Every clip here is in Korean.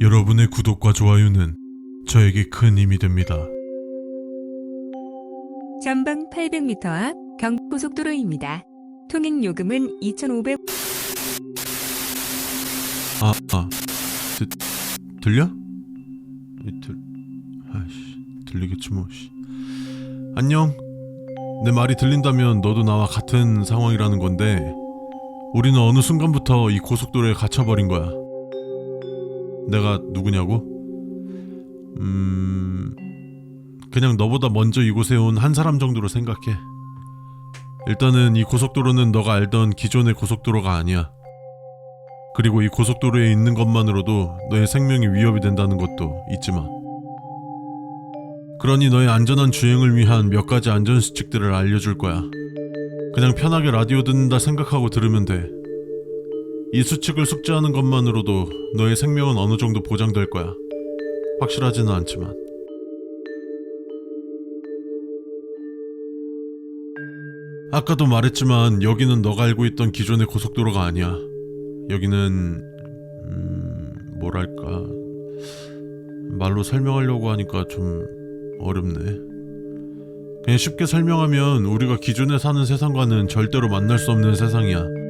여러분의 구독과 좋아요는 저에게 큰 힘이 됩니다. 전방 800m 앞 경고속도로입니다. 통행 요금은 2,500. 아, 아, 드, 들려? 이 들, 아이씨, 들리겠지 뭐. 씨. 안녕. 내 말이 들린다면 너도 나와 같은 상황이라는 건데, 우리는 어느 순간부터 이 고속도로에 갇혀버린 거야. 내가 누구냐고? 음, 그냥 너보다 먼저 이곳에 온 한 사람 정도로 생각해. 일단은 이 고속도로는 너가 알던 기존의 고속도로가 아니야. 그리고 이 고속도로에 있는 것만으로도 너의 생명이 위협이 된다는 것도 잊지 마. 그러니 너의 안전한 주행을 위한 몇 가지 안전 수칙들을 알려줄 거야. 그냥 편하게 라디오 듣는다 생각하고 들으면 돼. 이 수칙을 숙지하는 것만으로도 너의 생명은 어느 정도 보장될 거야. 확실하지는 않지만. 아까도 말했지만 여기는 너가 알고 있던 기존의 고속도로가 아니야. 여기는 음, 뭐랄까 말로 설명하려고 하니까 좀 어렵네. 그냥 쉽게 설명하면 우리가 기존에 사는 세상과는 절대로 만날 수 없는 세상이야.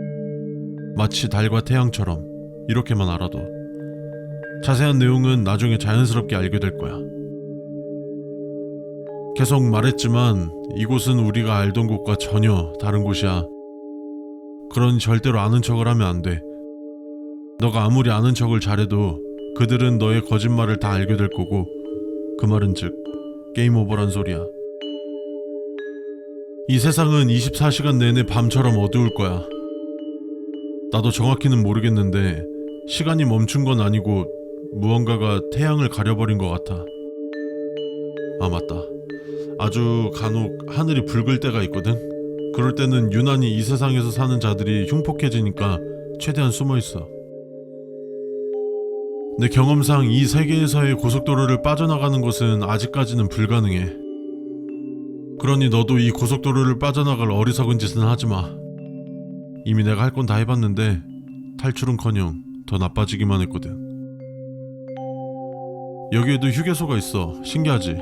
마치 달과 태양처럼 이렇게만 알아도 자세한 내용은 나중에 자연스럽게 알게 될 거야. 계속 말했지만 이곳은 우리가 알던 곳과 전혀 다른 곳이야. 그러니 절대로 아는 척을 하면 안 돼. 너가 아무리 아는 척을 잘해도 그들은 너의 거짓말을 다 알게 될 거고 그 말은 즉 게임 오버란 소리야. 이 세상은 24시간 내내 밤처럼 어두울 거야. 나도 정확히는 모르겠는데 시간이 멈춘 건 아니고 무언가가 태양을 가려버린 것 같아. 아 맞다. 아주 간혹 하늘이 붉을 때가 있거든. 그럴 때는 유난히 이 세상에서 사는 자들이 흉폭해지니까 최대한 숨어 있어. 내 경험상 이 세계에서의 고속도로를 빠져나가는 것은 아직까지는 불가능해. 그러니 너도 이 고속도로를 빠져나갈 어리석은 짓은 하지 마. 이미 내가 할 건 다 해봤는데 탈출은커녕 더 나빠지기만 했거든. 여기에도 휴게소가 있어. 신기하지?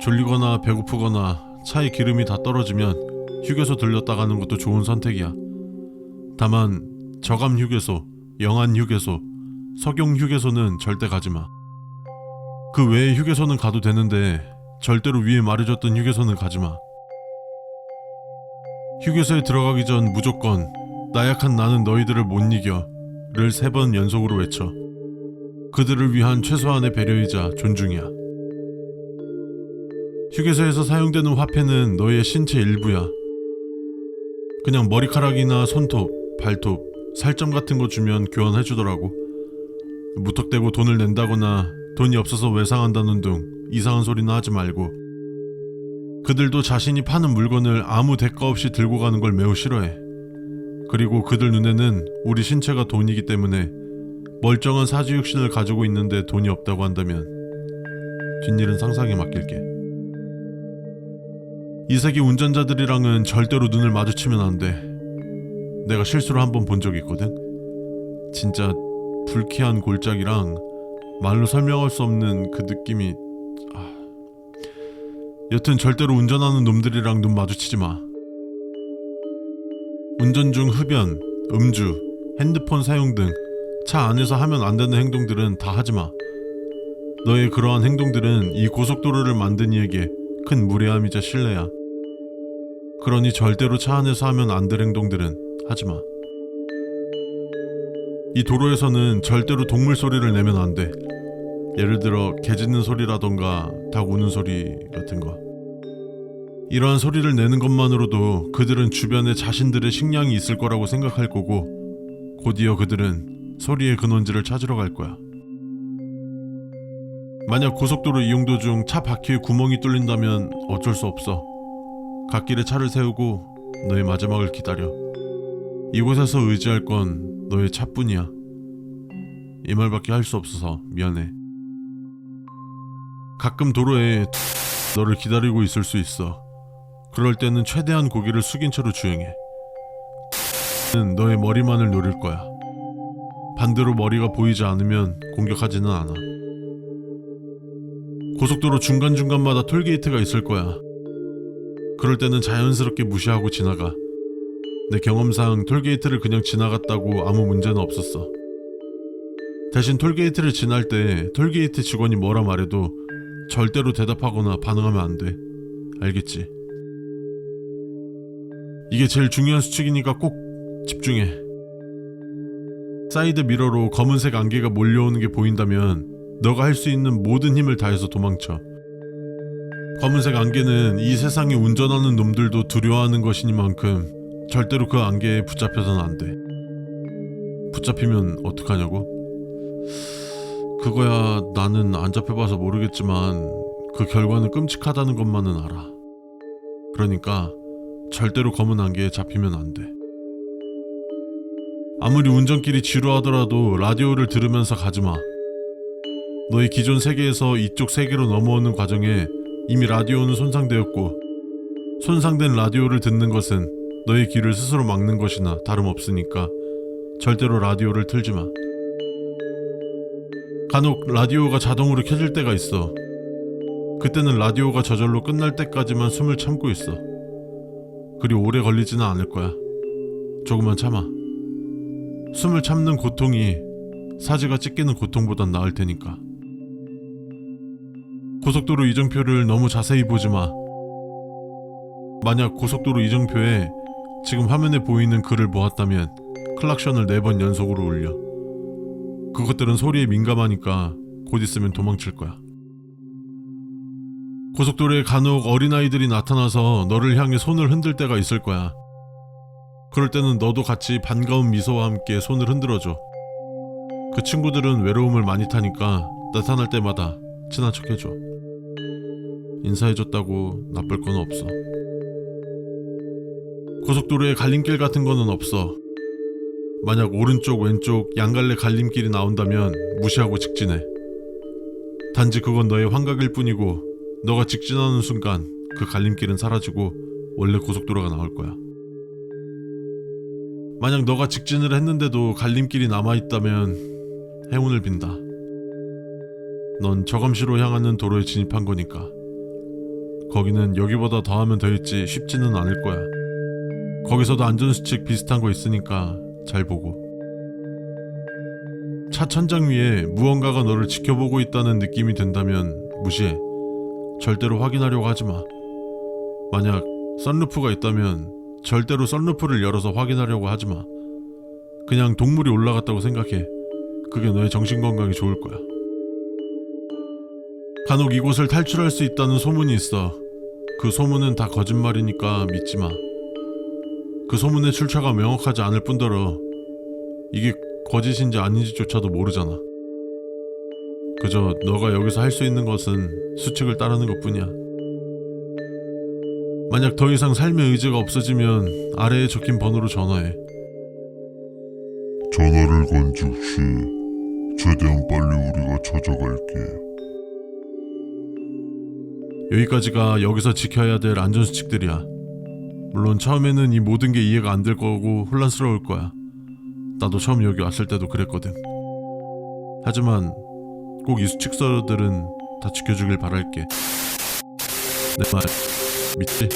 졸리거나 배고프거나 차에 기름이 다 떨어지면 휴게소 들렸다 가는 것도 좋은 선택이야. 다만 저감 휴게소, 영안 휴게소, 석용 휴게소는 절대 가지 마. 그 외의 휴게소는 가도 되는데 절대로 위에 말해줬던 휴게소는 가지 마. 휴게소에 들어가기 전 무조건 나약한 나는 너희들을 못 이겨를 세 번 연속으로 외쳐. 그들을 위한 최소한의 배려이자 존중이야. 휴게소에서 사용되는 화폐는 너의 신체 일부야. 그냥 머리카락이나 손톱, 발톱, 살점 같은 거 주면 교환해 주더라고. 무턱대고 돈을 낸다거나 돈이 없어서 외상한다는 등 이상한 소리나 하지 말고. 그들도 자신이 파는 물건을 아무 대가 없이 들고 가는 걸 매우 싫어해. 그리고 그들 눈에는 우리 신체가 돈이기 때문에 멀쩡한 사지육신을 가지고 있는데 돈이 없다고 한다면 뒷일은 상상에 맡길게. 이 세계 운전자들이랑은 절대로 눈을 마주치면 안 돼. 내가 실수로 한 번 본 적이 있거든. 진짜 불쾌한 골짜기랑 말로 설명할 수 없는 그 느낌이 아... 여튼 절대로 운전하는 놈들이랑 눈 마주치지 마. 운전 중 흡연, 음주, 핸드폰 사용 등 차 안에서 하면 안 되는 행동들은 다 하지 마. 너의 그러한 행동들은 이 고속도로를 만든 이에게 큰 무례함이자 신뢰야. 그러니 절대로 차 안에서 하면 안 될 행동들은 하지 마. 이 도로에서는 절대로 동물 소리를 내면 안 돼. 예를 들어 개 짖는 소리라던가 닭 우는 소리 같은 거. 이러한 소리를 내는 것만으로도 그들은 주변에 자신들의 식량이 있을 거라고 생각할 거고 곧이어 그들은 소리의 근원지를 찾으러 갈 거야. 만약 고속도로 이용 도중 차 바퀴에 구멍이 뚫린다면 어쩔 수 없어. 갓길에 차를 세우고 너의 마지막을 기다려. 이곳에서 의지할 건 너의 차뿐이야. 이 말밖에 할 수 없어서 미안해. 가끔 도로에 너를 기다리고 있을 수 있어. 그럴 때는 최대한 고개를 숙인 채로 주행해. 는 너의 머리만을 노릴 거야. 반대로 머리가 보이지 않으면 공격하지는 않아. 고속도로 중간중간마다 톨게이트가 있을 거야. 그럴 때는 자연스럽게 무시하고 지나가. 내 경험상 톨게이트를 그냥 지나갔다고 아무 문제는 없었어. 대신 톨게이트를 지날 때 톨게이트 직원이 뭐라 말해도 절대로 대답하거나 반응하면 안 돼. 알겠지? 이게 제일 중요한 수칙이니까 꼭 집중해. 사이드 미러로 검은색 안개가 몰려오는 게 보인다면 너가 할 수 있는 모든 힘을 다해서 도망쳐. 검은색 안개는 이 세상에 운전하는 놈들도 두려워하는 것이니만큼 절대로 그 안개에 붙잡혀서는 안 돼. 붙잡히면 어떡하냐고? 그거야 나는 안 잡혀봐서 모르겠지만 그 결과는 끔찍하다는 것만은 알아. 그러니까 절대로 검은 안개에 잡히면 안 돼. 아무리 운전길이 지루하더라도 라디오를 들으면서 가지 마. 너의 기존 세계에서 이쪽 세계로 넘어오는 과정에 이미 라디오는 손상되었고 손상된 라디오를 듣는 것은 너의 귀를 스스로 막는 것이나 다름없으니까 절대로 라디오를 틀지 마. 간혹 라디오가 자동으로 켜질 때가 있어. 그때는 라디오가 저절로 끝날 때까지만 숨을 참고 있어. 그리 오래 걸리지는 않을 거야. 조금만 참아. 숨을 참는 고통이 사지가 찢기는 고통보단 나을 테니까. 고속도로 이정표를 너무 자세히 보지 마. 만약 고속도로 이정표에 지금 화면에 보이는 글을 보았다면 클락션을 네 번 연속으로 울려. 그것들은 소리에 민감하니까 곧 있으면 도망칠 거야. 고속도로에 간혹 어린아이들이 나타나서 너를 향해 손을 흔들 때가 있을 거야. 그럴 때는 너도 같이 반가운 미소와 함께 손을 흔들어줘. 그 친구들은 외로움을 많이 타니까 나타날 때마다 친한 척 해줘. 인사해줬다고 나쁠 건 없어. 고속도로에 갈림길 같은 거는 없어. 만약 오른쪽, 왼쪽, 양갈래 갈림길이 나온다면 무시하고 직진해. 단지 그건 너의 환각일 뿐이고, 너가 직진하는 순간 그 갈림길은 사라지고 원래 고속도로가 나올 거야. 만약 너가 직진을 했는데도 갈림길이 남아있다면 행운을 빈다. 넌 저감시로 향하는 도로에 진입한 거니까. 거기는 여기보다 더하면 더했지 쉽지는 않을 거야. 거기서도 안전수칙 비슷한 거 있으니까 잘 보고. 차 천장 위에 무언가가 너를 지켜보고 있다는 느낌이 든다면 무시해. 절대로 확인하려고 하지 마. 만약 썬루프가 있다면 절대로 썬루프를 열어서 확인하려고 하지 마. 그냥 동물이 올라갔다고 생각해. 그게 너의 정신 건강에 좋을 거야. 간혹 이곳을 탈출할 수 있다는 소문이 있어. 그 소문은 다 거짓말이니까 믿지 마. 그 소문의 출처가 명확하지 않을 뿐더러 이게 거짓인지 아닌지조차도 모르잖아. 그저 너가 여기서 할 수 있는 것은 수칙을 따르는 것뿐이야. 만약 더 이상 삶의 의지가 없어지면 아래에 적힌 번호로 전화해. 전화를 건 즉시 최대한 빨리 우리가 찾아갈게. 여기까지가 여기서 지켜야 될 안전수칙들이야. 물론 처음에는 이 모든 게 이해가 안 될 거고 혼란스러울 거야. 나도 처음 여기 왔을 때도 그랬거든. 하지만 꼭 이 수칙서들은 다 지켜주길 바랄게. 내 말 믿지?